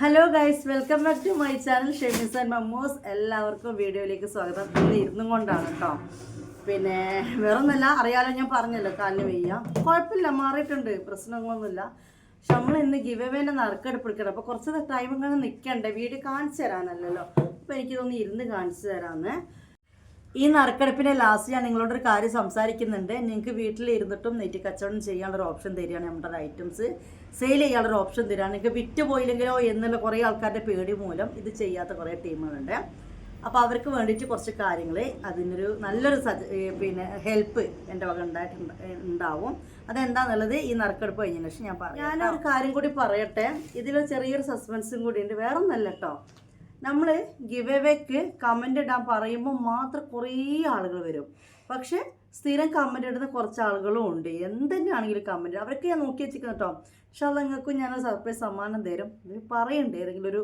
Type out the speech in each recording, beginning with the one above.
Hello guys welcome back to my channel Shemees and Mammoos എല്ലാവർക്കും വീഡിയോയിലേക്ക് സ്വാഗതം. ഇന്ന് ഇരുന്നും കൊണ്ടാണ് കേട്ടോ. പിന്നെ വേറൊന്നുമല്ല അറിയാലോ ഞാൻ പറഞ്ഞല്ലോ കാലിന് വയ്യ. കുഴപ്പമില്ല മാറിയിട്ടുണ്ട്. പ്രശ്നങ്ങളൊന്നുമില്ല. പക്ഷെ നമ്മൾ ഇന്ന് ഗിവ് നറുക്കെടുപ്പിടിക്കണം നറുക്കെടുപ്പെടുക്കണം അപ്പോൾ കുറച്ച് ടൈം ഇങ്ങനെ നിൽക്കണ്ടേ? വീഡിയോ കാണിച്ചു തരാനല്ലല്ലോ. അപ്പോൾ എനിക്ക് തോന്നി ഇരുന്ന് കാണിച്ചു തരാമെന്ന്. ഈ നറുക്കെടുപ്പിന്റെ ലാസ്റ്റ് ഞാൻ നിങ്ങളോടൊരു കാര്യം സംസാരിക്കുന്നുണ്ട്. നിങ്ങൾക്ക് വീട്ടിൽ ഇരുന്നിട്ടും നെറ്റ് കച്ചവടം ചെയ്യാനുള്ളൊരു ഓപ്ഷൻ തരികയാണ് നമ്മുടെ ഐറ്റംസ് സെയിൽ ചെയ്യാനുള്ള ഓപ്ഷൻ തരാണ്. നിങ്ങൾക്ക് വിറ്റ് പോയില്ലെങ്കിലോ എന്നുള്ള കുറേ ആൾക്കാരുടെ പേടി മൂലം ഇത് ചെയ്യാത്ത കുറേ ടീമുകളുണ്ട്. അപ്പോൾ അവർക്ക് വേണ്ടിയിട്ട് കുറച്ച് കാര്യങ്ങൾ അതിനൊരു നല്ലൊരു സജ പിന്നെ ഹെൽപ്പ് എന്റെ വക ഉണ്ടായിട്ടുണ്ട് ഉണ്ടാവും. അതെന്താന്നുള്ളത് ഈ നറുക്കെടുപ്പ് കഴിഞ്ഞതിന് ശേഷം ഞാൻ പറയാം ഞാനൊരു കാര്യം കൂടി പറയട്ടെ. ഇതിലൊരു ചെറിയൊരു സസ്പെൻസും കൂടി ഉണ്ട്. വേറെ ഒന്നല്ല കേട്ടോ. നമ്മൾ ഗിവ് എവേക്ക് കമന്റ് ഇടാൻ പറയുമ്പോൾ മാത്രം കുറേ ആളുകൾ വരും. പക്ഷേ സ്ഥിരം കമന്റ് ഇടുന്ന കുറച്ച് ആളുകളും ഉണ്ട്. എന്തെന്നാണെങ്കിലും കമന്റ് അവരൊക്കെ ഞാൻ നോക്കി വെച്ചിരിക്കുന്നു കേട്ടോ. പക്ഷെ അത് നിങ്ങൾക്കും ഞാൻ സർപ്രൈസ് സമ്മാനം തരും. ഇവർ പറയണ്ടേ? ഏതെങ്കിലും ഒരു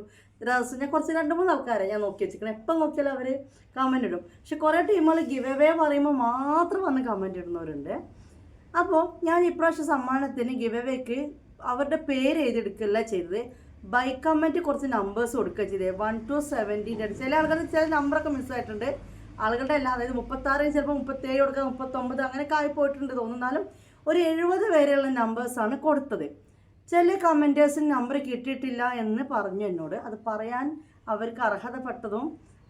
രഹസ്യം. ഞാൻ കുറച്ച് രണ്ട് മൂന്ന് ആൾക്കാരെ ഞാൻ നോക്കി വെച്ചിരിക്കണം. എപ്പം നോക്കിയാലും അവർ കമന്റ് ഇടും. പക്ഷെ കുറേ ടീമുകൾ ഗിവ് എവേ പറയുമ്പോൾ മാത്രം വന്ന് കമന്റ് ഇടുന്നവരുണ്ട്. അപ്പോൾ ഞാൻ ഇപ്രാവശ്യം സമ്മാനത്തിന് ഗിവ് എവേക്ക് അവരുടെ പേര് എഴുതിയെടുക്കുകയല്ല ചെയ്തത്. ബൈ കമന്റ് കുറച്ച് നമ്പേഴ്സ് കൊടുക്കുക ചെയ്തത്. വൺ ടു സെവന്റീന്റെ ചില ആൾക്കാർ ചില നമ്പറൊക്കെ മിസ്സായിട്ടുണ്ട് ആളുകളുടെ എല്ലാം അതായത് മുപ്പത്താറ് ചിലപ്പോൾ മുപ്പത്തേഴ് കൊടുക്കുക മുപ്പത്തൊമ്പത് അങ്ങനെയൊക്കെ ആയി പോയിട്ടുണ്ട് തോന്നുന്നാലും ഒരു എഴുപത് വരെയുള്ള നമ്പേഴ്സാണ് കൊടുത്തത്. ചില കമന്റേഴ്സിന് നമ്പർ കിട്ടിയിട്ടില്ല എന്ന് പറഞ്ഞു എന്നോട്. അത് പറയാൻ അവർക്ക് അർഹതപ്പെട്ടതും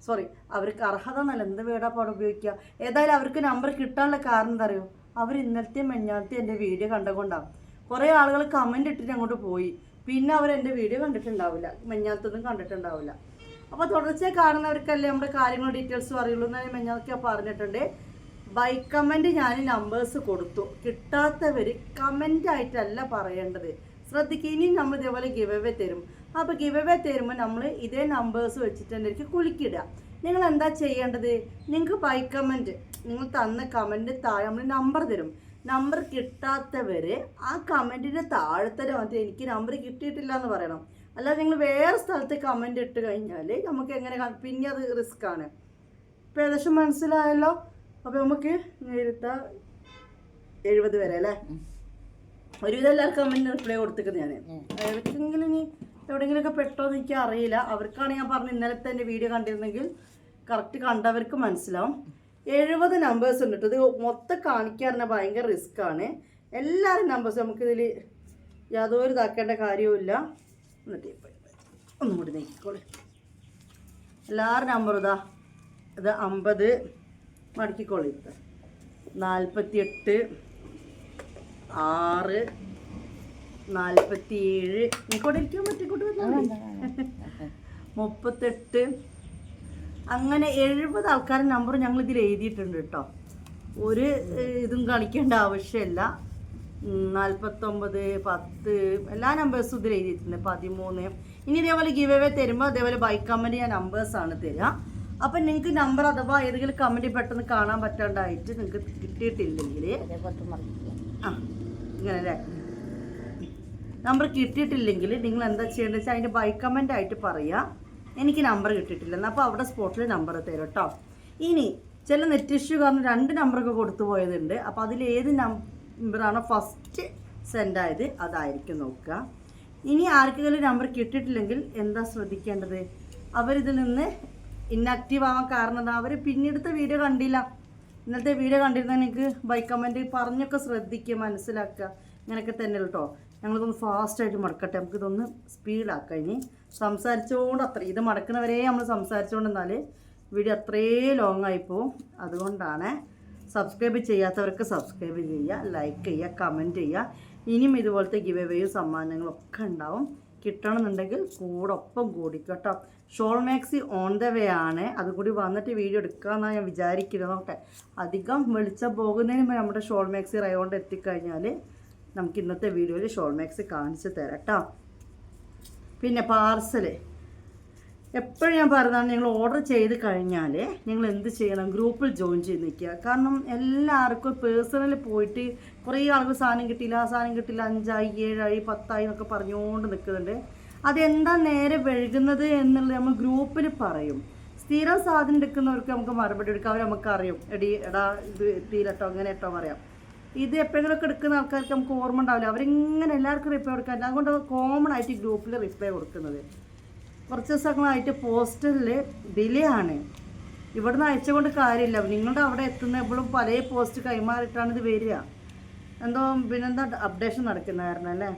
സോറി അവർക്ക് അർഹത എന്നല്ല എന്ത് വീടാപ്പാട് പാടെ ഉപയോഗിക്കുക? ഏതായാലും അവർക്ക് നമ്പർ കിട്ടാനുള്ള കാരണം എന്താ അറിയോ? അവർ ഇന്നലത്തെ മെഞ്ഞാലത്തെ എന്റെ വീഡിയോ കണ്ടുകൊണ്ടാണ് കുറേ ആളുകൾ കമന്റ് ഇട്ടിട്ട് അങ്ങോട്ട് പോയി. പിന്നെ അവർ എന്റെ വീഡിയോ കണ്ടിട്ടുണ്ടാവില്ല. മഞ്ഞാലത്തൊന്നും കണ്ടിട്ടുണ്ടാവില്ല. അപ്പോൾ തുടർച്ചയായി കാണുന്നവർക്കല്ലേ നമ്മുടെ കാര്യങ്ങൾ ഡീറ്റെയിൽസ് അറിയുള്ളൂ എന്ന് മെഞ്ഞാലൊക്കെ പറഞ്ഞിട്ടുണ്ട്. ബൈ കമന്റ് ഞാൻ നമ്പേഴ്സ് കൊടുത്തു. കിട്ടാത്തവർ കമന്റ് ആയിട്ടല്ല പറയേണ്ടത്. ശ്രദ്ധിക്കുക ഇനി നമ്മൾ ഇതേപോലെ ഗിവ് അവേ തരും. അപ്പോൾ ഗിവ് അവേ തരുമ്പോൾ നമ്മൾ ഇതേ നമ്പേഴ്സ് വെച്ചിട്ട് എനിക്ക് കുലുക്കിടുക നിങ്ങൾ എന്താ ചെയ്യേണ്ടത്? നിങ്ങൾക്ക് ബൈ കമന്റ് നിങ്ങൾ തന്ന കമന്റ് താഴെ നമ്മൾ നമ്പർ തരും. നമ്പർ കിട്ടാത്തവർ ആ കമന്റിന്റെ താഴെ തന്നെ എനിക്ക് നമ്പർ കിട്ടിയിട്ടില്ല എന്ന് പറയണം. അല്ലാതെ നിങ്ങൾ വേറെ സ്ഥലത്ത് കമന്റ് ഇട്ട് കഴിഞ്ഞാൽ നമുക്ക് എങ്ങനെ പിന്നെ അത് റിസ്ക് ആണ്. ഇപ്പം ഏകദേശം മനസ്സിലായല്ലോ? അപ്പോൾ നമുക്ക് നേരിട്ട എഴുപത് വരെ അല്ലേ? ഒരുവിധം എല്ലാവർക്കും കമന്റ് റിപ്ലൈ കൊടുത്തിരിക്കുന്നത് ഞാൻ ഏതൊക്കെങ്കിലും ഇനി എവിടെയെങ്കിലുമൊക്കെ പെട്ടോ എന്ന് എനിക്ക് അറിയില്ല. അവർക്കാണ് ഞാൻ പറഞ്ഞ ഇന്നലത്തെ എന്റെ വീഡിയോ കണ്ടിരുന്നെങ്കിൽ കറക്റ്റ് കണ്ടവർക്ക് മനസ്സിലാവും. എഴുപത് നമ്പേഴ്സ് ഉണ്ട് കേട്ടോ ഇത് മൊത്തം കാണിക്കാൻ ഭയങ്കര റിസ്ക്കാണ് എല്ലാവരും നമ്പേഴ്സ് നമുക്കിതിൽ യാതൊരു ഇതാക്കേണ്ട കാര്യവുമില്ല. എന്നിട്ട് ഒന്നും കൂടി നീക്കിക്കോളെ. എല്ലാവരും നമ്പർ ഇതാ. ഇത് അമ്പത് മടക്കിക്കോളി നാൽപ്പത്തി എട്ട് ആറ് നാൽപ്പത്തി ഏഴ് ഇങ്ങോട്ട് ഇരിക്കാൻ പറ്റിക്കോട്ട് മുപ്പത്തെട്ട്. അങ്ങനെ എഴുപത് ആൾക്കാരുടെ നമ്പർ ഞങ്ങൾ ഇതിൽ എഴുതിയിട്ടുണ്ട് കേട്ടോ. ഒരു ഇതും കാണിക്കേണ്ട ആവശ്യമില്ല. നാൽപ്പത്തൊമ്പത് പത്ത് എല്ലാ നമ്പേഴ്സും ഇതിൽ എഴുതിയിട്ടുണ്ട്. പതിമൂന്ന്. ഇനി ഇതേപോലെ ഗിവ് അവേ തരുമ്പോൾ അതേപോലെ ബൈ കമന്റ് ഞാൻ നമ്പേഴ്സാണ് തരിക. അപ്പം നിങ്ങൾക്ക് നമ്പർ അഥവാ ഏതെങ്കിലും കമന്റ് പെട്ടെന്ന് കാണാൻ പറ്റാണ്ടായിട്ട് നിങ്ങൾക്ക് കിട്ടിയിട്ടില്ലെങ്കിൽ ആ ഇങ്ങനെ അല്ലേ നമ്പർ കിട്ടിയിട്ടില്ലെങ്കിൽ നിങ്ങൾ എന്താ ചെയ്യേണ്ടത് വെച്ചാൽ അതിന്റെ ബൈ കമന്റ് ആയിട്ട് പറയുക എനിക്ക് നമ്പർ കിട്ടിയിട്ടില്ല. അപ്പോൾ അവിടെ സ്പോട്ടിൽ നമ്പർ തരും കേട്ടോ ഇനി ചില നെറ്റ് ഇഷ്യൂ കാരണം രണ്ട് നമ്പറൊക്കെ കൊടുത്തു പോയതുണ്ട്. അപ്പോൾ അതിൽ ഏത് നമ്പറാണോ ഫസ്റ്റ് സെൻഡ് ആയത്. അതായിരിക്കും നോക്കുക. ഇനി ആർക്കെങ്കിലും നമ്പർ കിട്ടിയിട്ടില്ലെങ്കിൽ എന്താ ശ്രദ്ധിക്കേണ്ടത്? അവരിതിൽ നിന്ന് ഇന്നാക്റ്റീവ് ആവാൻ കാരണം എന്താ? അവർ പിന്നീടത്തെ വീഡിയോ കണ്ടില്ല. ഇന്നത്തെ വീഡിയോ കണ്ടിരുന്ന എനിക്ക് ബൈ കമന്റ് പറഞ്ഞൊക്കെ ശ്രദ്ധിക്കുക മനസ്സിലാക്കുക. ഇങ്ങനെയൊക്കെ തന്നെ കേട്ടോ ഞങ്ങളിതൊന്ന് ഫാസ്റ്റായിട്ട് മടക്കട്ടെ. നമുക്കിതൊന്ന് സ്പീഡാക്കാം ഇനി. സംസാരിച്ചുകൊണ്ട് അത്ര ഇത് മടക്കണവരെ നമ്മൾ സംസാരിച്ചുകൊണ്ട് എന്നാൽ വീഡിയോ അത്രേ ലോങ് ആയിപ്പോവും അതുകൊണ്ടാണ് സബ്സ്ക്രൈബ് ചെയ്യാത്തവർക്ക് സബ്സ്ക്രൈബ് ചെയ്യുക ലൈക്ക് ചെയ്യുക കമന്റ് ചെയ്യുക. ഇനിയും ഇതുപോലത്തെ ഗിവ് എവേയും സമ്മാനങ്ങളും ഒക്കെ ഉണ്ടാവും. കിട്ടണമെന്നുണ്ടെങ്കിൽ കൂടെ ഒപ്പം കേട്ടോ. Shawl maxi on the way ആണ്. അതുകൂടി വന്നിട്ട് വീഡിയോ എടുക്കാമെന്നാണ് ഞാൻ വിചാരിക്കുന്നത് നോട്ടെ അധികം വെളിച്ചം പോകുന്നതിന് മുമ്പ് നമ്മുടെ ഷോൾ മാക്സി റയോണ്ട് എത്തിക്കഴിഞ്ഞാൽ നമുക്ക് ഇന്നത്തെ വീഡിയോയിൽ ഷോൾ മാക്സി കാണിച്ച് തരാം കേട്ടോ. പിന്നെ പാർസൽ എപ്പോഴും ഞാൻ പറഞ്ഞതാണ് നിങ്ങൾ ഓർഡർ ചെയ്ത് കഴിഞ്ഞാൽ നിങ്ങൾ എന്ത് ചെയ്യണം? ഗ്രൂപ്പിൽ ജോയിൻ ചെയ്ത് നിൽക്കുക. കാരണം എല്ലാവർക്കും പേഴ്സണലി പോയിട്ട് കുറേ ആൾക്ക് സാധനം കിട്ടിയില്ല ആ സാധനം കിട്ടില്ല അഞ്ചായി ഏഴായി പത്തായി എന്നൊക്കെ പറഞ്ഞുകൊണ്ട് നിൽക്കുന്നുണ്ട്. അതെന്താ നേരെ വഴുകുന്നത് എന്നുള്ളത് നമ്മൾ ഗ്രൂപ്പിൽ പറയും. സ്ഥിരം സാധനം എടുക്കുന്നവർക്ക് നമുക്ക് മറുപടി എടുക്കാം. അവർ നമുക്ക് അറിയും എടി എടാ ഇത് എത്തിയില്ലട്ടോ അങ്ങനെ ഇട്ടോ പറയാം. ഇത് എപ്പോഴെങ്കിലുമൊക്കെ എടുക്കുന്ന ആൾക്കാർക്ക് നമുക്ക് ഓർമ്മ ഉണ്ടാവില്ല. അവരിങ്ങനെ എല്ലാവർക്കും റിപ്ലൈ കൊടുക്കാൻ. അതുകൊണ്ട് കോമൺ ആയിട്ട് ഗ്രൂപ്പിൽ റിപ്ലൈ കൊടുക്കുന്നത്. കുറച്ച് ദിവസങ്ങളായിട്ട് പോസ്റ്റലിൽ ഡിലേ ആണ് ഇവിടുന്ന് അയച്ചുകൊണ്ട് കാര്യമില്ല. നിങ്ങളുടെ അവിടെ എത്തുന്ന എപ്പോഴും പല പോസ്റ്റ് കൈമാറിയിട്ടാണ് ഇത് വരിക. എന്തോ പിന്നെന്താ അപ്ഡേഷൻ നടക്കുന്നതായിരുന്നു അല്ലേ?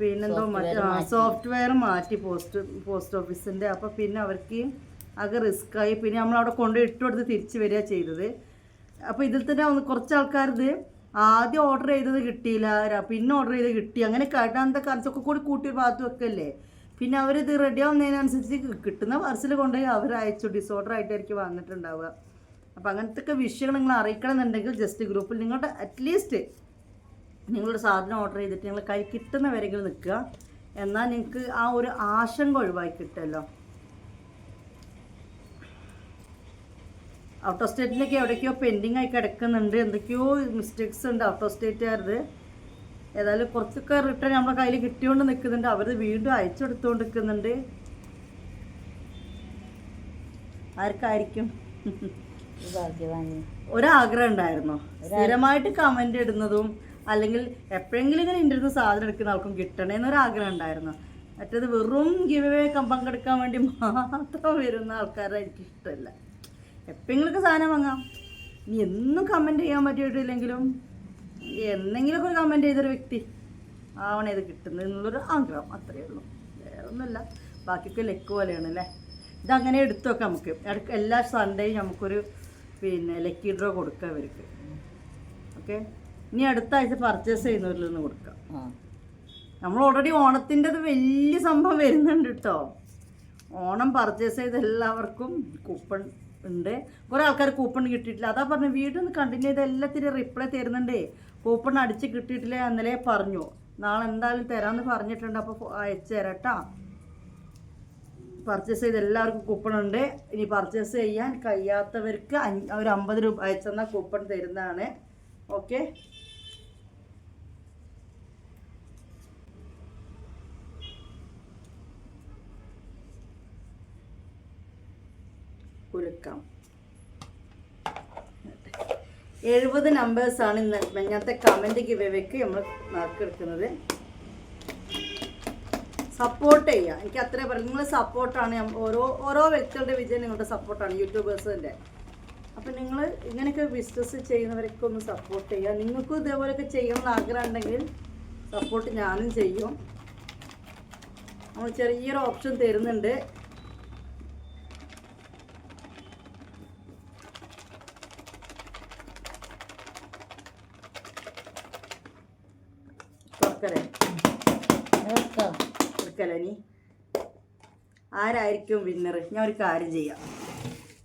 പിന്നെന്തോ മറ്റേ. സോഫ്റ്റ്വെയർ മാറ്റി പോസ്റ്റ് പോസ്റ്റ് ഓഫീസിന്റെ അപ്പോൾ പിന്നെ അവർക്ക് ആകെ റിസ്ക് ആയി പിന്നെ നമ്മളവിടെ കൊണ്ടുപോയി ഇട്ട് കൊടുത്ത് തിരിച്ച് വരിക ചെയ്തത്. അപ്പോൾ ഇതിൽ തന്നെ ഒന്ന് കുറച്ച് ആൾക്കാരത് ആദ്യം ഓർഡർ ചെയ്തത് കിട്ടിയില്ല. പിന്നെ ഓർഡർ ചെയ്ത് കിട്ടി. അങ്ങനെ കേട്ടാന്ത കറച്ചൊക്കെ കൂടി കൂട്ടി ഭാഗത്ത് വെക്കല്ലേ? പിന്നെ അവരിത് റെഡി ആവുന്നതിനനുസരിച്ച് കിട്ടുന്ന പാർസൽ കൊണ്ടുപോയി അവർ അയച്ചു. ഡിസോർഡർ ആയിട്ടായിരിക്കും വന്നിട്ടുണ്ടാവുക. അപ്പോൾ അങ്ങനത്തെ വിഷയങ്ങൾ നിങ്ങൾ അറിയിക്കണം എന്നുണ്ടെങ്കിൽ ജസ്റ്റ് ഗ്രൂപ്പിൽ നിങ്ങളുടെ അറ്റ്ലീസ്റ്റ് നിങ്ങളുടെ സാധനം ഓർഡർ ചെയ്തിട്ട് നിങ്ങൾ കൈ കിട്ടുന്ന വരെങ്കിലും നിൽക്കുക. എന്നാൽ നിങ്ങൾക്ക് ആ ഒരു ആശങ്ക ഒഴിവാക്കി കിട്ടുമല്ലോ. ഔട്ട് ഓഫ് സ്റ്റേറ്റിലേക്ക് എവിടേക്കോ പെൻഡിങ് ആയി കിടക്കുന്നുണ്ട്. എന്തൊക്കെയോ മിസ്റ്റേക്സ് ഉണ്ട്. ഔട്ട് ഓഫ് ഏതായാലും കുറച്ചൊക്കെ റിട്ടേൺ നമ്മുടെ കയ്യിൽ കിട്ടിയോണ്ട് നിൽക്കുന്നുണ്ട് അവർ വീണ്ടും അയച്ചു കൊടുത്തുകൊണ്ട് നിൽക്കുന്നുണ്ട് ആർക്കായിരിക്കും ഒരാഗ്രഹം ഉണ്ടായിരുന്നോ? സ്ഥിരമായിട്ട് കമന്റ് ഇടുന്നതും അല്ലെങ്കിൽ എപ്പോഴെങ്കിലും ഇങ്ങനെ എന്റെ അടുത്ത് സാധനം എടുക്കുന്ന ആൾക്കും കിട്ടണേ എന്നൊരാഗ്രഹം ഉണ്ടായിരുന്നു? മറ്റേത് വെറും ഗിവ് പങ്കെടുക്കാൻ വേണ്ടി മാത്രം വരുന്ന ആൾക്കാരെ എനിക്ക് ഇഷ്ടമല്ല. എപ്പോഴെങ്കിലൊക്കെ സാധനം വാങ്ങാം. ഇനി എന്നും കമന്റ് ചെയ്യാൻ പറ്റിയിട്ടില്ലെങ്കിലും എന്തെങ്കിലുമൊക്കെ ഒരു കമന്റ് ചെയ്തൊരു വ്യക്തി ആവണേ ഇത് കിട്ടുന്നത് എന്നുള്ളൊരു ആഗ്രഹം അത്രയേ ഉള്ളൂ. വേറെ ഒന്നുമില്ല ബാക്കിയൊക്കെ ലെക്ക് പോലെയാണ് അല്ലേ? ഇതങ്ങനെ എടുത്തു വെക്കാം നമുക്ക്. ഇടയ്ക്ക് എല്ലാ സൺഡേയും നമുക്കൊരു പിന്നെ ലക്കി ഡ്രോ കൊടുക്കാം ഇവർക്ക്. ഓക്കെ ഇനി അടുത്ത ആഴ്ച പർച്ചേസ് ചെയ്യുന്നവരിൽ നിന്ന് കൊടുക്കാം. നമ്മൾ ഓൾറെഡി ഓണത്തിന്റെത് വലിയ സംഭവം വരുന്നുണ്ട് കേട്ടോ ഓണം പർച്ചേസ് ചെയ്ത എല്ലാവർക്കും കൂപ്പൺ ഉണ്ട്. കുറേ ആൾക്കാർ കൂപ്പൺ കിട്ടിയിട്ടില്ല. അതാ പറഞ്ഞു വീട് ഒന്ന് കണ്ടിന്യൂ ചെയ്ത് എല്ലാത്തിനും റിപ്ലൈ തരുന്നുണ്ടേ. കൂപ്പൺ അടിച്ച് കിട്ടിയിട്ടില്ല എന്നലേ പറഞ്ഞു. നാളെ എന്തായാലും തരാമെന്ന് പറഞ്ഞിട്ടുണ്ട് അപ്പോൾ അയച്ചു തരാം കേട്ടോ പർച്ചേസ് ചെയ്ത് എല്ലാവർക്കും കൂപ്പൺ ഉണ്ട്. ഇനി പർച്ചേസ് ചെയ്യാൻ കഴിയാത്തവർക്ക് ഒരു അമ്പത് രൂപ അയച്ചെന്നാൽ കൂപ്പൺ തരുന്നതാണ്. ഓക്കെ കുലുക്കാം. എഴുപത് നമ്പേഴ്സാണ് ഇന്ന് ഇങ്ങനത്തെ കമന്റ് ഗിവവേക്ക് നമ്മൾ നറുക്കെടുക്കുന്നത് സപ്പോർട്ട് ചെയ്യുക എനിക്ക് അത്രേ പറയും നിങ്ങൾ സപ്പോർട്ടാണ് ഓരോ ഓരോ വ്യക്തികളുടെ വിജയം നിങ്ങളുടെ സപ്പോർട്ടാണ് യൂട്യൂബേഴ്സിന്റെ അപ്പം നിങ്ങൾ ഇങ്ങനെയൊക്കെ ബിസിനസ് ചെയ്യുന്നവരൊക്കെ ഒന്ന് സപ്പോർട്ട് ചെയ്യുക നിങ്ങൾക്കും ഇതേപോലെയൊക്കെ ചെയ്യണം എന്ന് ആഗ്രഹം ഉണ്ടെങ്കിൽ സപ്പോർട്ട് ഞാനും ചെയ്യും. നമ്മൾ ചെറിയൊരു ഓപ്ഷൻ തരുന്നുണ്ട്. നീ? ആരായിരിക്കും വിന്നർ ഞാൻ ഒരു കാര്യം ചെയ്യാം.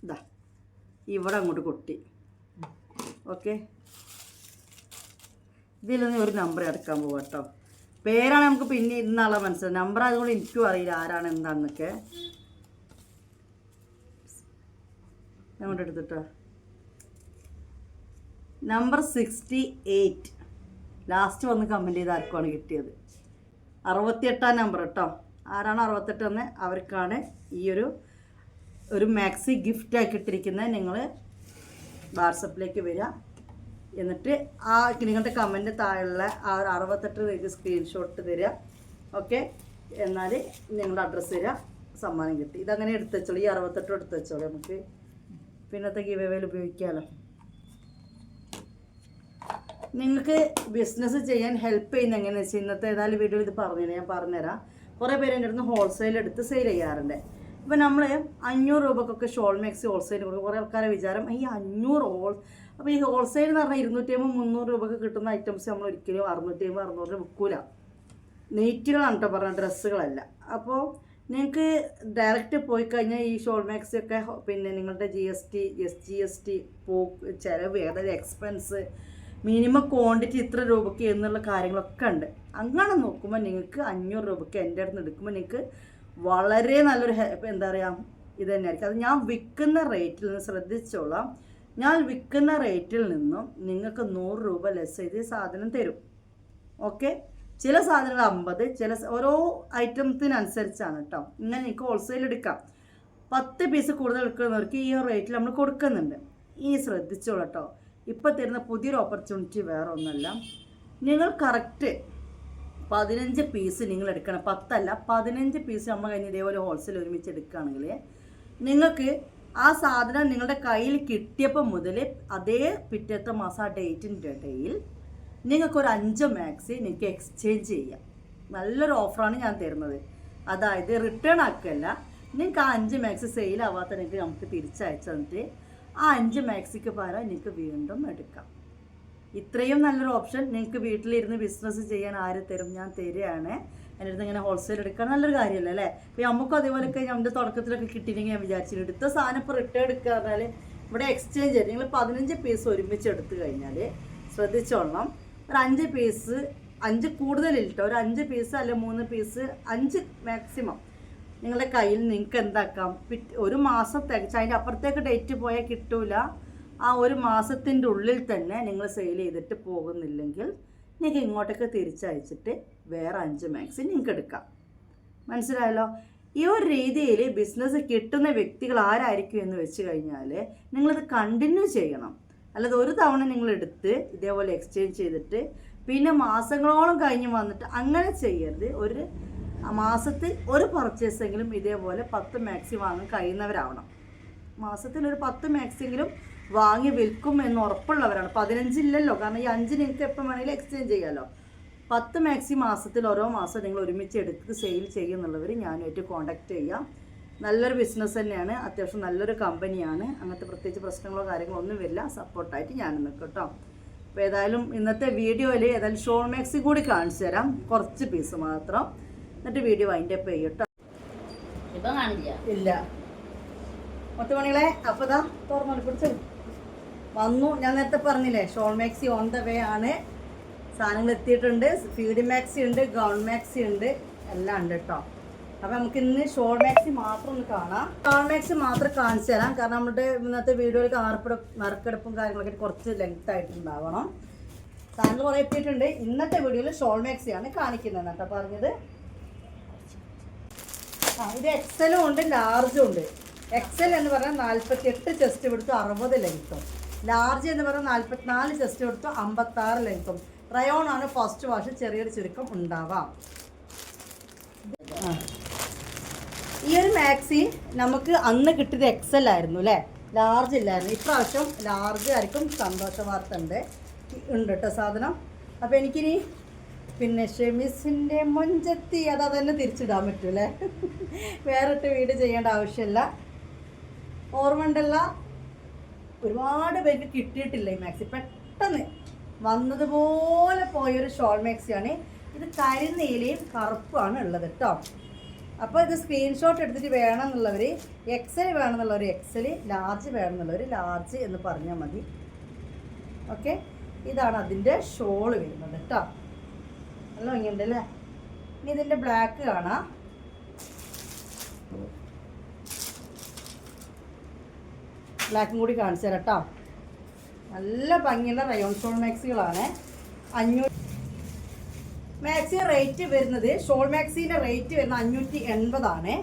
ഇതാ ഇവിടെ അങ്ങോട്ട് കൊട്ടി. ഓക്കെ? ഇതിൽ നിന്ന് ഒരു നമ്പർ എടുക്കാൻ പോവാം കേട്ടോ. പേരാണ് നമുക്ക് പിന്നെ ഇന്നാളെ മനസ്സിലായി നമ്പർ അതുകൊണ്ട് എനിക്കും അറിയില്ല ആരാണ് എന്താണെന്നൊക്കെ അങ്ങോട്ട് എടുത്തിട്ടോ. നമ്പർ സിക്സ്റ്റി എയ്റ്റ് ലാസ്റ്റ് വന്ന് കമന്റ് ചെയ്ത് ആർക്കുമാണ് കിട്ടിയത്? അറുപത്തിയെട്ടാം നമ്പർ കേട്ടോ. ആരാണ് അറുപത്തെട്ടെന്ന് അവർക്കാണ് ഈ ഒരു ഒരു മാക്സി ഗിഫ്റ്റ് ആക്കിയിട്ടിരിക്കുന്നത് നിങ്ങൾ വാട്സപ്പിലേക്ക് വരിക. എന്നിട്ട് ആ നിങ്ങളുടെ കമന്റ് താഴെയുള്ള ആ അറുപത്തെട്ട് പേജ് സ്ക്രീൻഷോട്ട് തരിക. ഓക്കെ എന്നാൽ നിങ്ങളുടെ അഡ്രസ്സ് തരിക. സമ്മാനം കിട്ടി. ഇതങ്ങനെ എടുത്തു വെച്ചോളൂ. ഈ അറുപത്തെട്ടും എടുത്ത് വെച്ചോളൂ നമുക്ക്. പിന്നത്തെ ഗിവേവേൽ ഉപയോഗിക്കാമല്ലോ നിങ്ങൾക്ക് ബിസിനസ് ചെയ്യാൻ ഹെൽപ്പ് ചെയ്യുന്ന എങ്ങനെയാണെന്ന് വെച്ചാൽ ഇന്നത്തെ ഏതായാലും വീഡിയോ ഇത് പറഞ്ഞു ഞാൻ പറഞ്ഞുതരാം. കുറേ പേര് എന്റെ അടുത്ത് ഹോൾസെയിൽ എടുത്ത് സെയിൽ ചെയ്യാറുണ്ട്. ഇപ്പം നമ്മൾ അഞ്ഞൂറ് രൂപക്കൊക്കെ ഷോൾ മാക്സി ഹോൾസെയിൽ കൊടുക്കും. കുറേ ആൾക്കാരെ വിചാരം ഈ അഞ്ഞൂറ് ഹോൾ അപ്പോൾ ഈ ഹോൾസെയിൽ എന്ന് പറഞ്ഞാൽ ഇരുന്നൂറ്റി അമ്പത് മുന്നൂറ് രൂപക്ക് കിട്ടുന്ന ഐറ്റംസ് നമ്മൾ ഒരിക്കലും അറുന്നൂറ്റി അമ്പത് അറുന്നൂറ് രൂപ വിൽക്കൂല നെയ്റ്റുകളാണ് കേട്ടോ പറഞ്ഞ ഡ്രസ്സുകളല്ല അപ്പോൾ നിങ്ങൾക്ക് ഡയറക്റ്റ് പോയി കഴിഞ്ഞാൽ ഈ ഷോൾ മാക്സി ഒക്കെ പിന്നെ നിങ്ങളുടെ G S T S G S T പോ ചിലവ് അതായത് എക്സ്പെൻസ് മിനിമം ക്വാണ്ടിറ്റി ഇത്ര രൂപയ്ക്ക് എന്നുള്ള കാര്യങ്ങളൊക്കെ ഉണ്ട്. അങ്ങനെ നോക്കുമ്പോൾ നിങ്ങൾക്ക് അഞ്ഞൂറ് രൂപയ്ക്ക് എന്റെ അടുത്ത് എടുക്കുമ്പോൾ നിങ്ങൾക്ക് വളരെ നല്ലൊരു എന്താ പറയുക ഇത് തന്നെയായിരിക്കും. അത് ഞാൻ വിൽക്കുന്ന റേറ്റിൽ നിന്ന് ശ്രദ്ധിച്ചോളാം. ഞാൻ വിൽക്കുന്ന റേറ്റിൽ നിന്നും നിങ്ങൾക്ക് നൂറ് രൂപ ലെസ് ചെയ്ത് സാധനം തരും. ഓക്കെ ചില സാധനങ്ങൾ അമ്പത് ചില ഓരോ ഐറ്റംസിനനുസരിച്ചാണ് കേട്ടോ ഇങ്ങനെ എനിക്ക് ഹോൾസെയിൽ എടുക്കാം. പത്ത് പീസ് കൂടുതൽ എടുക്കുന്നവർക്ക് ഈ റേറ്റിൽ നമ്മൾ കൊടുക്കുന്നുണ്ട്. ഇനി ശ്രദ്ധിച്ചോളൂ കേട്ടോ ഇപ്പോൾ തരുന്ന പുതിയൊരു ഓപ്പർച്യൂണിറ്റി വേറെ ഒന്നല്ല. നിങ്ങൾ കറക്റ്റ് പതിനഞ്ച് പീസ് നിങ്ങൾ എടുക്കണം. പത്തല്ല പതിനഞ്ച് പീസ് നമ്മൾ കഴിഞ്ഞ് ഇതേപോലെ ഹോൾസെയിൽ ഒരുമിച്ച് എടുക്കുകയാണെങ്കിൽ നിങ്ങൾക്ക് ആ സാധനം നിങ്ങളുടെ കയ്യിൽ കിട്ടിയപ്പോൾ മുതൽ അതേ പിറ്റത്തെ മാസം ആ ഡേറ്റിന്റെ ഇടയിൽ നിങ്ങൾക്കൊരു അഞ്ച് മാക്സി നിങ്ങൾക്ക് എക്സ്ചേഞ്ച് ചെയ്യാം. നല്ലൊരു ഓഫറാണ് ഞാൻ തരുന്നത്. അതായത് റിട്ടേൺ ആക്കുകയല്ല നിങ്ങൾക്ക് ആ അഞ്ച് മാക്സി സെയിൽ ആവാത്ത നിങ്ങൾക്ക് നമുക്ക് തിരിച്ചയച്ചു തന്നിട്ട് ആ അഞ്ച് മാക്സിക്ക് പകരം നിങ്ങൾക്ക് വീണ്ടും എടുക്കാം. ഇത്രയും നല്ലൊരു ഓപ്ഷൻ. നിങ്ങൾക്ക് വീട്ടിലിരുന്ന് ബിസിനസ് ചെയ്യാൻ ആര് തരും? ഞാൻ തരികയാണ്. എന്റെ അടുത്ത് ഇങ്ങനെ ഹോൾസെയിൽ എടുക്കാൻ നല്ലൊരു കാര്യമല്ല അല്ലേ? അപ്പോൾ നമുക്കും അതേപോലെയൊക്കെ നമ്മുടെ തുടക്കത്തിലൊക്കെ കിട്ടിയില്ലെങ്കിൽ ഞാൻ വിചാരിച്ചിട്ട് എടുത്ത സാധനം ഇപ്പോൾ റിട്ടേൺ എടുക്കുക പറഞ്ഞാൽ ഇവിടെ എക്സ്ചേഞ്ച് ചെയ്ത് നിങ്ങൾ പതിനഞ്ച് പീസ് ഒരുമിച്ച് എടുത്തു കഴിഞ്ഞാൽ ശ്രദ്ധിച്ചോളണം. ഒരു അഞ്ച് പീസ് അഞ്ച് കൂടുതലിട്ടോ ഒരു അഞ്ച് പീസ് അല്ലെ മൂന്ന് പീസ് അഞ്ച് മാക്സിമം നിങ്ങളുടെ കയ്യിൽ നിങ്ങൾക്ക് എന്താക്കാം? ഒരു മാസം തികച്ച് അതിന്റെ അപ്പുറത്തേക്ക് ഡേറ്റ് പോയാൽ കിട്ടൂല. ആ ഒരു മാസത്തിന്റെ ഉള്ളിൽ തന്നെ നിങ്ങൾ സെയിൽ ചെയ്തിട്ട് പോകുന്നില്ലെങ്കിൽ നിങ്ങൾക്ക് ഇങ്ങോട്ടേക്ക് തിരിച്ചയച്ചിട്ട് വേറെ അഞ്ച് മാക്സി നിങ്ങൾക്ക് എടുക്കാം. മനസ്സിലായല്ലോ? ഈ ഒരു രീതിയിൽ ബിസിനസ് കിട്ടുന്ന വ്യക്തികൾ ആരായിരിക്കും എന്ന് വെച്ച് കഴിഞ്ഞാൽ നിങ്ങളത് കണ്ടിന്യൂ ചെയ്യണം. അല്ലാതെ ഒരു തവണ നിങ്ങൾ എടുത്ത് ഇതേപോലെ എക്സ്ചേഞ്ച് ചെയ്തിട്ട് പിന്നെ മാസങ്ങളോളം കഴിഞ്ഞ് വന്നിട്ട് അങ്ങനെ ചെയ്യരുത്. ഒരു മാസത്തിൽ ഒരു പർച്ചേസെങ്കിലും ഇതേപോലെ പത്ത് മാക്സി വാങ്ങാൻ കഴിയുന്നവരാവണം. മാസത്തിൽ ഒരു പത്ത് മാക്സിയെങ്കിലും വാങ്ങി വിൽക്കും എന്ന് ഉറപ്പുള്ളവരാണ്. പതിനഞ്ചില്ലല്ലോ കാരണം ഈ അഞ്ച് നിങ്ങൾക്ക് എപ്പം വേണമെങ്കിലും എക്സ്ചേഞ്ച് ചെയ്യാമല്ലോ പത്ത് മാക്സി മാസത്തിൽ ഓരോ മാസം നിങ്ങൾ ഒരുമിച്ച് എടുത്ത് സെയിൽ ചെയ്യുന്നുള്ളവർ ഞാനുമായിട്ട് കോൺടാക്റ്റ് ചെയ്യാം. നല്ലൊരു ബിസിനസ് തന്നെയാണ്. അത്യാവശ്യം നല്ലൊരു കമ്പനിയാണ് അങ്ങനത്തെ പ്രത്യേകിച്ച് പ്രശ്നങ്ങളോ കാര്യങ്ങളോ ഒന്നും വരില്ല. സപ്പോർട്ടായിട്ട് ഞാൻ നിൽക്കും കേട്ടോ. അപ്പോൾ ഏതായാലും ഇന്നത്തെ വീഡിയോയിൽ ഏതായാലും ഷോൾ മാക്സി കൂടി കാണിച്ചു തരാം കുറച്ച് പീസ് മാത്രം. എന്നിട്ട് വീഡിയോ അതിന്റെ അപ്പ് ചെയ്യും കേട്ടോ ഇല്ല. മൊത്തമണികളെ അപ്പോൾ ഇതാ തുറന്നു പിടിച്ചു. വന്നു. ഞാൻ നേരത്തെ പറഞ്ഞില്ലേ shawl maxi on the way ആണ്. സാധനങ്ങൾ എത്തിയിട്ടുണ്ട്. ഫീഡ് മാക്സി ഉണ്ട് ഗൗൺ മാക്സി ഉണ്ട് എല്ലാം ഉണ്ട് കേട്ടോ അപ്പോൾ നമുക്ക് ഇന്ന് ഷോൾ മാക്സി മാത്രം ഒന്ന് കാണാം. ഷോൾ മാക്സി മാത്രം കാണിച്ചു തരാം. കാരണം നമ്മുടെ ഇന്നത്തെ വീഡിയോയിൽ ആർപ്പിടും നറുക്കെടുപ്പും കാര്യങ്ങളൊക്കെ കുറച്ച് ലെങ്ത് ആയിട്ടുണ്ടാവണം സാധനങ്ങൾ കുറേ എത്തിയിട്ടുണ്ട്. ഇന്നത്തെ വീഡിയോയിൽ ഷോൾ മാക്സിയാണ് കാണിക്കുന്നത് കേട്ടോ പറഞ്ഞത്. ആ ഇത് എക്സലും ഉണ്ട് ലാർജും ഉണ്ട്. എക്സൽ എന്ന് പറഞ്ഞാൽ നാൽപ്പത്തി എട്ട് ചെസ്റ്റ് കൊടുത്തു അറുപത് ലെങ്ത്തും ലാർജ് എന്ന് പറഞ്ഞാൽ നാൽപ്പത്തിനാല് ചെസ്റ്റ് എടുത്തു അമ്പത്താറ് ലെങ്ത്തും റയോൺ ആണ് ഫസ്റ്റ് വാഷ് ചെറിയൊരു ചുരുക്കം ഉണ്ടാവാം. ഈ ഒരു മാക്സി നമുക്ക് അന്ന് കിട്ടിയത് എക്സൽ ആയിരുന്നു അല്ലേ? ലാർജ് ഇല്ലായിരുന്നു. ഇപ്രാവശ്യം ലാർജ് ആയിരിക്കും. സന്തോഷ വാർത്ത ഉണ്ട്. ഉണ്ട് കേട്ടോ സാധനം. അപ്പോൾ എനിക്കിനി പിന്നെ ഷെമിസിന്റെ മൊഞ്ചത്തി അത് അതന്നെ തിരിച്ചിടാൻ പറ്റൂലേ? വേറിട്ട് വീട് ചെയ്യേണ്ട ആവശ്യമില്ല. ഓർമ്മ ഉണ്ടല്ല ഒരുപാട് പേർക്ക് കിട്ടിയിട്ടില്ല ഈ മാക്സി. പെട്ടെന്ന് വന്നതുപോലെ പോയൊരു ഷോൾ മാക്സിയാണ്. ഇത് കരിനീലയും കറുപ്പുമാണ് ഉള്ളത് കേട്ടോ അപ്പോൾ ഇത് സ്ക്രീൻഷോട്ട് എടുത്തിട്ട് വേണമെന്നുള്ളവർ എക്സൽ വേണമെന്നുള്ളവർ എക്സൽ ലാർജ് വേണമെന്നുള്ളവർ ലാർജ് എന്ന് പറഞ്ഞാൽ മതി. ഓക്കെ? ഇതാണ് അതിന്റെ ഷോൾ വരുന്നത് കേട്ടോ നല്ല ഭംഗിയുണ്ട് അല്ലേ ഇനി ഇതിന്റെ ബ്ലാക്ക് കാണാം. ബ്ലാക്കും കൂടി കാണിച്ചു തരാം കേട്ടോ. നല്ല ഭംഗിയുള്ള റയോൺ ഷോൾ മാക്സികളാണ് അഞ്ഞൂറ് മാക്സി റേറ്റ് വരുന്നത് ഷോൾ മാക്സിന്റെ റേറ്റ് വരുന്നത് അഞ്ഞൂറ്റി എൺപതാണ്.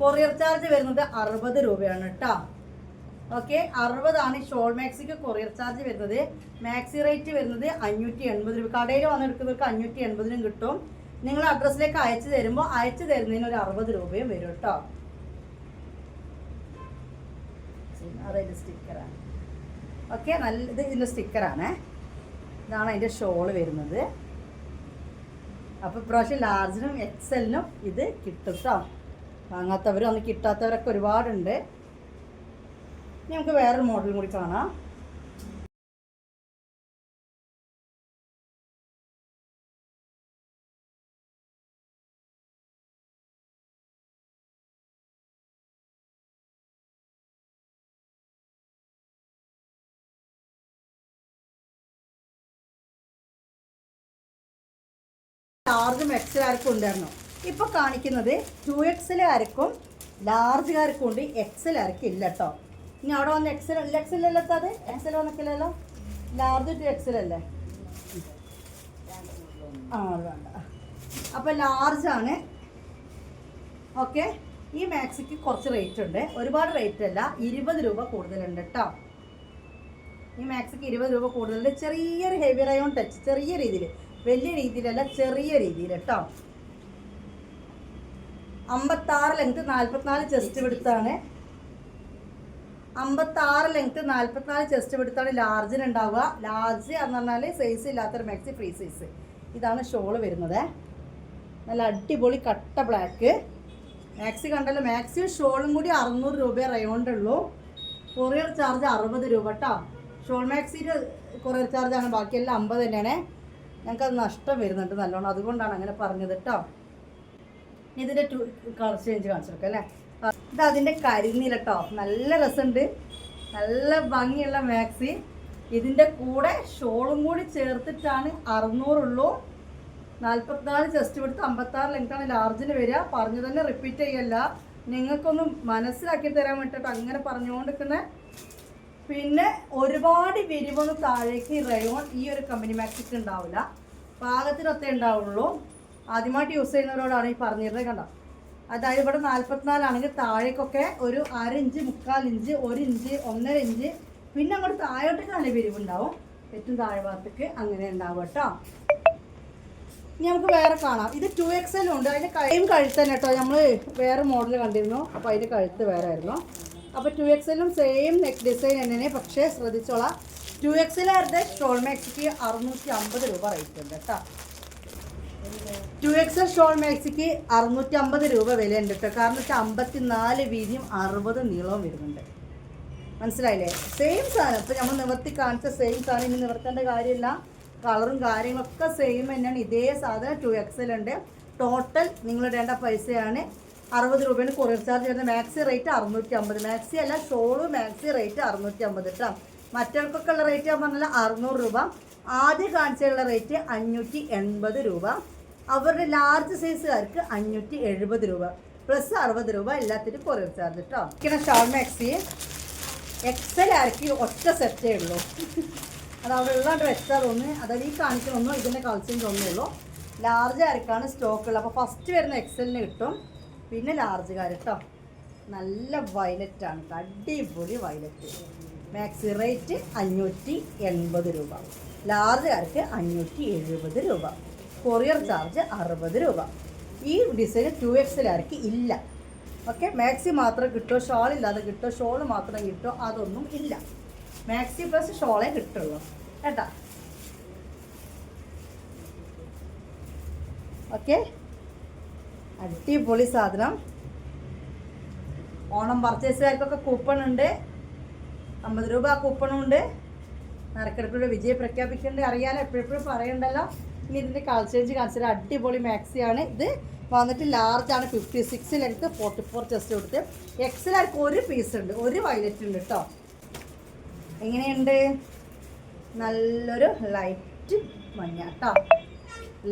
കൊറിയർ ചാർജ് വരുന്നത് അറുപത് രൂപയാണ് കേട്ടോ. ഓക്കെ അറുപതാണ് ഷോൾ മാക്സിക്ക് കൊറിയർ ചാർജ് വരുന്നത്. മാക്സി റേറ്റ് വരുന്നത് അഞ്ഞൂറ്റി എൺപത് രൂപ. കടയിൽ വന്നെടുക്കുന്നവർക്ക് അഞ്ഞൂറ്റി എൺപതിനും കിട്ടും. നിങ്ങൾ അഡ്രസ്സിലേക്ക് അയച്ചു തരുമ്പോൾ അയച്ചു തരുന്നതിന് ഒരു അറുപത് രൂപയും വരും കേട്ടോ അതായത് സ്റ്റിക്കറാണ് ഓക്കെ നല്ല ഇത് ഇതിന്റെ സ്റ്റിക്കറാണ് ഇതാണ് അതിന്റെ ഷോൾ വരുന്നത്. അപ്പോൾ ഇപ്രാവശ്യം ലാർജിനും എക്സലിനും ഇത് കിട്ടും കേട്ടോ വാങ്ങാത്തവരും അന്ന് കിട്ടാത്തവരൊക്കെ ഒരുപാടുണ്ട്. ഇനി നമുക്ക് വേറൊരു മോഡലും കൂടി കാണാം. ലാർജും എക്സലാർക്കും ഉണ്ടായിരുന്നു. ഇപ്പൊ കാണിക്കുന്നത് ടു ലാർജ് ആർക്കും ഉണ്ട് എക്സലാർക്കും ഇല്ല കേട്ടോ ഇനി അവിടെ വന്ന് എക്സൽ എക്സൽ അത്? എക്സൽ വന്നിട്ടില്ലല്ലോ? ലാർജ് ടു എക്സൽ അല്ലേ? ആ വേണ്ട. അപ്പോൾ ലാർജാണ് ഓക്കെ ഈ മാക്സിക്ക് കുറച്ച് റേറ്റ് ഉണ്ട്. ഒരുപാട് റേറ്റ് അല്ല. ഇരുപത് രൂപ കൂടുതലുണ്ട് കേട്ടോ ഈ മാക്സിക്ക് ഇരുപത് രൂപ കൂടുതലുണ്ട്. ചെറിയൊരു ഹെവി റയോൺ ടച്ച് ചെറിയ രീതിയിൽ. വലിയ രീതിയിലല്ല ചെറിയ രീതിയിൽ കേട്ടോ അമ്പത്താറ് ലെങ്ത് നാൽപ്പത്തിനാല് ചെസ്റ്റ് എടുത്താണ് അമ്പത്താറ് ലെങ്ത് നാൽപ്പത്തിനാല് ചെസ്റ്റ് എടുത്താണ് ലാർജിന് ഉണ്ടാവുക. ലാർജ് എന്ന് പറഞ്ഞാൽ സൈസ് ഇല്ലാത്തൊരു മാക്സി ഫ്രീ സൈസ് ഇതാണ് ഷോൾ വരുന്നത്. നല്ല അടിപൊളി കട്ട ബ്ലാക്ക് മാക്സി കണ്ടല്ലോ മാക്സിയും ഷോളും കൂടി അറുന്നൂറ് രൂപ റയോണ്ട് ഉള്ളൂ. കൊറിയർ ചാർജ് അറുപത് രൂപ കേട്ടോ ഷോൾ മാക്സിന്റെ കൊറിയർ ചാർജാണ് ബാക്കിയെല്ലാം അമ്പത് തന്നെയാണ്. ഞങ്ങൾക്കത് നഷ്ടം വരുന്നുണ്ട് നല്ലോണം. അതുകൊണ്ടാണ് അങ്ങനെ പറഞ്ഞത് കേട്ടോ ഇതിന്റെ ടു കളർ ചേഞ്ച് കാണിച്ചെടുക്കാം അല്ലേ? ആ, ഇത് അതിന്റെ കരിനീല കേട്ടോ നല്ല രസമുണ്ട് നല്ല ഭംഗിയുള്ള മാക്സി. ഇതിന്റെ കൂടെ ഷോളും കൂടി ചേർത്തിട്ടാണ് അറുന്നൂറുള്ളൂ. നാൽപ്പത്തിനാല് ചെസ്റ്റ് കൊടുത്ത് അമ്പത്താറ് ലെങ്ത്താണ് ലാർജിന് വരിക. പറഞ്ഞു തന്നെ റിപ്പീറ്റ് ചെയ്യല്ല. നിങ്ങൾക്കൊന്ന് മനസ്സിലാക്കി തരാൻ വേണ്ടിയിട്ട് അങ്ങനെ പറഞ്ഞുകൊണ്ടിരിക്കുന്നത് പിന്നെ ഒരുപാട് വിരിവൊന്ന് താഴേക്ക് റയോൺ ഈ ഒരു കമ്പനി മാക്സിക്ക് ഉണ്ടാവില്ല. പാകത്തിനൊത്തേ ഉണ്ടാവുള്ളൂ. ആദ്യമായിട്ട് യൂസ് ചെയ്യുന്നവരോടാണ് ഈ പറഞ്ഞിരുന്നത് കണ്ടോ? അതായത് ഇവിടെ നാൽപ്പത്തിനാലാണെങ്കിൽ താഴേക്കൊക്കെ ഒരു അര ഇഞ്ച് മുക്കാൽ ഇഞ്ച് ഒരു ഇഞ്ച് ഒന്നര ഇഞ്ച് പിന്നെ അങ്ങോട്ട് താഴോട്ടേക്ക് നല്ല വിരിവുണ്ടാവും ഏറ്റവും താഴെ ഭാഗത്തേക്ക് അങ്ങനെ ഉണ്ടാവും കേട്ടോ. ഇനി നമുക്ക് വേറെ കാണാം. ഇത് ടു എക്സ് എൽ ഉണ്ട്. അതിന്റെ കഴിയും കഴുത്ത് തന്നെ കേട്ടോ. നമ്മൾ വേറെ മോഡൽ കണ്ടിരുന്നു. അപ്പോൾ അതിന്റെ കഴുത്ത് വേറെ ആയിരുന്നു. അപ്പോൾ ടു എക്സ് എല്ലും സെയിം നെക്ക് ഡിസൈൻ തന്നെ പക്ഷേ ശ്രദ്ധിച്ചോളാം. ടു എക്സ് എൽ ആയിരുന്നെ മാക്സിക്ക് അറുന്നൂറ്റി അമ്പത് രൂപ റേറ്റ് ഉണ്ട് കേട്ടോ. ടു എക്സ് എൽ ഷോൾ മാക്സിക്ക് അറുന്നൂറ്റി അമ്പത് രൂപ വില ഉണ്ട് കേട്ടോ കാരണം വെച്ചാൽ അമ്പത്തി നാല് വീതിയും അറുപത് നീളവും വരുന്നുണ്ട്. മനസ്സിലായില്ലേ? സെയിം സാധനം. ഇപ്പം നമ്മൾ നിവർത്തി കാണിച്ച സെയിം സാധനം. ഇനി നിവർത്തേണ്ട കാര്യമില്ല. കളറും കാര്യങ്ങളൊക്കെ സെയിം തന്നെയാണ്. ഇതേ സാധനം ടു എക്സൽ ഉണ്ട്. ടോട്ടൽ നിങ്ങൾ ഇടേണ്ട പൈസയാണ് അറുപത് രൂപയാണ് കൊറിയർ ചാർജ് വരുന്നത്. മാക്സി റേറ്റ് അറുന്നൂറ്റി അമ്പത് മാക്സി അല്ല ഷോൾ മാക്സി റേറ്റ് അറുന്നൂറ്റി അമ്പത് കേട്ടോ മറ്റവർക്കൊക്കെ ഉള്ള റേറ്റ് ഞാൻ പറഞ്ഞാൽ അറുന്നൂറ് രൂപ. ആദ്യം കാണിച്ചുള്ള റേറ്റ് അഞ്ഞൂറ്റി എൺപത് രൂപ. അവരുടെ ലാർജ് സൈസുകാർക്ക് അഞ്ഞൂറ്റി എഴുപത് രൂപ. പ്ലസ് അറുപത് രൂപ എല്ലാത്തിനും കൊറിയർ ചാർജ് കേട്ടോ ഇങ്ങനെ ഷോൾ മാക്സി എക്സൽ ആർക്ക് ഒറ്റ സെറ്റേ ഉള്ളൂ. അത് അവിടെ ഉള്ളതാണ് വെച്ചാൽ തോന്നി അതായത് ഈ കാണിക്കണമെന്നോ ഇതിന്റെ കളക്ഷൻ തോന്നുള്ളൂ ലാർജ് ആർക്കാണ് സ്റ്റോക്ക് ഉള്ളത്. അപ്പോൾ ഫസ്റ്റ് വരുന്ന എക്സലിന് കിട്ടും. പിന്നെ ലാർജ് ലാർജുകാർ കേട്ടോ നല്ല വയലറ്റ് ആണ് അടിപൊളി വയലറ്റ് മാക്സി റേറ്റ് അഞ്ഞൂറ്റി എൺപത് രൂപ. ലാർജുകാർക്ക് അഞ്ഞൂറ്റി എഴുപത് രൂപ. കൊറിയർ ചാർജ് അറുപത് രൂപ. ഈ ഡിസൈൻ ടു എക്സിലാർക്ക് ഇല്ല. ഓക്കെ മാക്സി മാത്രം കിട്ടുമോ ഷോൾ ഇല്ലാതെ കിട്ടുമോ ഷോൾ മാത്രം കിട്ടുമോ അതൊന്നും ഇല്ല. മാക്സി പ്ലസ് ഷോളേ കിട്ടുള്ളൂ. കേട്ടാ? ഓക്കെ അടിപൊളി സാധനം. ഓണം പർച്ചേസുകാർക്കൊക്കെ കൂപ്പൺ ഉണ്ട്. അമ്പത് രൂപ കൂപ്പണുണ്ട് നറുക്കെടുപ്പിലൂടെ വിജയം പ്രഖ്യാപിക്കേണ്ടത് അറിയാലോ എപ്പോഴെപ്പോഴും പറയണ്ടല്ലോ. ഇനി ഇതിന്റെ കളർ ചേഞ്ച് കാണിച്ചത് അടിപൊളി മാക്സിയാണ് ഇത് വന്നിട്ട് ലാർജ് ആണ്. Fifty six length forty four chest കൊടുത്ത് എക്സലാർക്ക് ഒരു പീസ് ഉണ്ട്. ഒരു വയലറ്റ് ഉണ്ട് കേട്ടോ എങ്ങനെയുണ്ട്? നല്ലൊരു ലൈറ്റ് മഞ്ഞ കേട്ടോ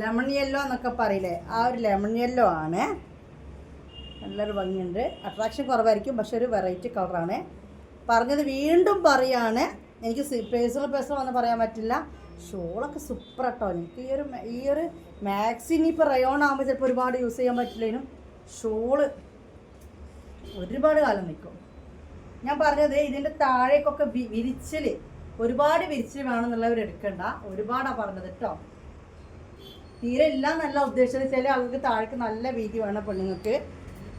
ലെമൺ യെല്ലോ എന്നൊക്കെ പറയില്ലേ? ആ ഒരു ലെമൺ യെല്ലോ ആണ്. നല്ലൊരു ഭംഗിയുണ്ട്. അട്രാക്ഷൻ കുറവായിരിക്കും. പക്ഷെ ഒരു വെറൈറ്റി കളറാണ് പറഞ്ഞത് വീണ്ടും പറയാണ്. എനിക്ക് പേഴ്സണൽ പേഴ്സണൽ വന്ന് പറയാൻ പറ്റില്ല. ഷോളൊക്കെ സൂപ്പർ കേട്ടോ എനിക്ക് ഈ ഒരു ഈ ഒരു മാക്സി ഇനിയിപ്പോൾ റയോൺ ആകുമ്പോൾ ചിലപ്പോൾ ഒരുപാട് യൂസ് ചെയ്യാൻ പറ്റില്ലേനും. ഷോൾ ഒരുപാട് കാലം നിൽക്കും ഞാൻ പറഞ്ഞത് ഇതിന്റെ താഴേക്കൊക്കെ വി- വിരിച്ചിൽ ഒരുപാട് വിരിച്ചിൽ വേണമെന്നുള്ളവർ എടുക്കണ്ട. ഒരുപാടാണ് പറഞ്ഞത് കേട്ടോ തീരെ ഇല്ല എന്നല്ല ഉദ്ദേശിച്ചത്. ചില ആൾക്ക് താഴേക്ക് നല്ല വീതി വേണം പെണ്ണുങ്ങൾക്ക്.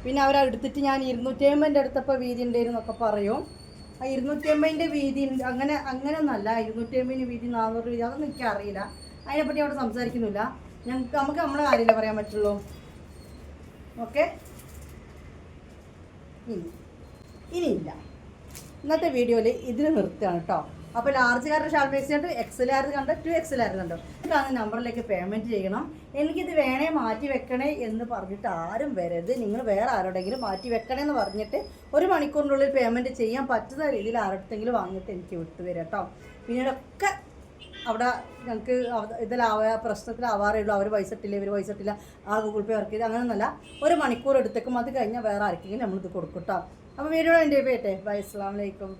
പിന്നെ അവരെടുത്തിട്ട് ഞാൻ ഇരുന്നൂറ്റി അമ്പതിന്റെ അടുത്തപ്പോൾ വീതി ഉണ്ടായിരുന്നൊക്കെ പറയും. ഇരുന്നൂറ്റി അമ്പതിന്റെ വീതി അങ്ങനെ അങ്ങനെ ഒന്നല്ല. ഇരുന്നൂറ്റി വീതി നാനൂറ് വീതി അതൊന്നും എനിക്ക് അറിയില്ല. അതിനെപ്പറ്റി അവിടെ സംസാരിക്കുന്നില്ല. ഞങ്ങൾക്ക് നമുക്ക് നമ്മളെ കാര്യമല്ല പറയാൻ പറ്റുള്ളൂ. ഓക്കെ? ഇനി ഇനിയില്ല. ഇന്നത്തെ വീഡിയോയിൽ ഇതിൽ നിർത്തുകയാണ് കേട്ടോ. അപ്പോൾ ലാർജ് കാരുടെ ഷാൾ പീസ് കണ്ട് എക്സ് ലാർജ് കണ്ട് ടു എക്സ് ലാർജ് കണ്ടോ കാണുന്ന നമ്പറിലേക്ക് പേയ്മെന്റ് ചെയ്യണം. എനിക്കിത് വേണേ മാറ്റി വെക്കണേ എന്ന് പറഞ്ഞിട്ട് ആരും വരരുത്. നിങ്ങൾ വേറെ ആരോടെങ്കിലും മാറ്റി വെക്കണേ എന്ന് പറഞ്ഞിട്ട് ഒരു മണിക്കൂറിനുള്ളിൽ പേയ്മെന്റ് ചെയ്യാൻ പറ്റുന്ന രീതിയിൽ ആരോടത്തെങ്കിലും വാങ്ങിയിട്ട് എനിക്ക് വിട്ടുതരാം കേട്ടോ. പിന്നീടൊക്കെ അവിടെ ഞങ്ങൾക്ക് ഇതിലാവാ പ്രശ്നത്തിലാവാറേ ഉള്ളൂ അവർ പൈസ ഇട്ടില്ല ഇവർ പൈസ ഇട്ടില്ല. ആ ഗൂഗിൾ പേ വർക്ക് ചെയ്ത് അങ്ങനെയൊന്നുമല്ല ഒരു മണിക്കൂർ എടുത്തേക്കും. അത് കഴിഞ്ഞാൽ വേറെ ആർക്കെങ്കിലും നമ്മളിത് കൊടുക്കും കേട്ടോ. അപ്പോൾ വീഡിയോ എന്റെ പേട്ടെ ബൈ അസ്സാം വലൈക്കും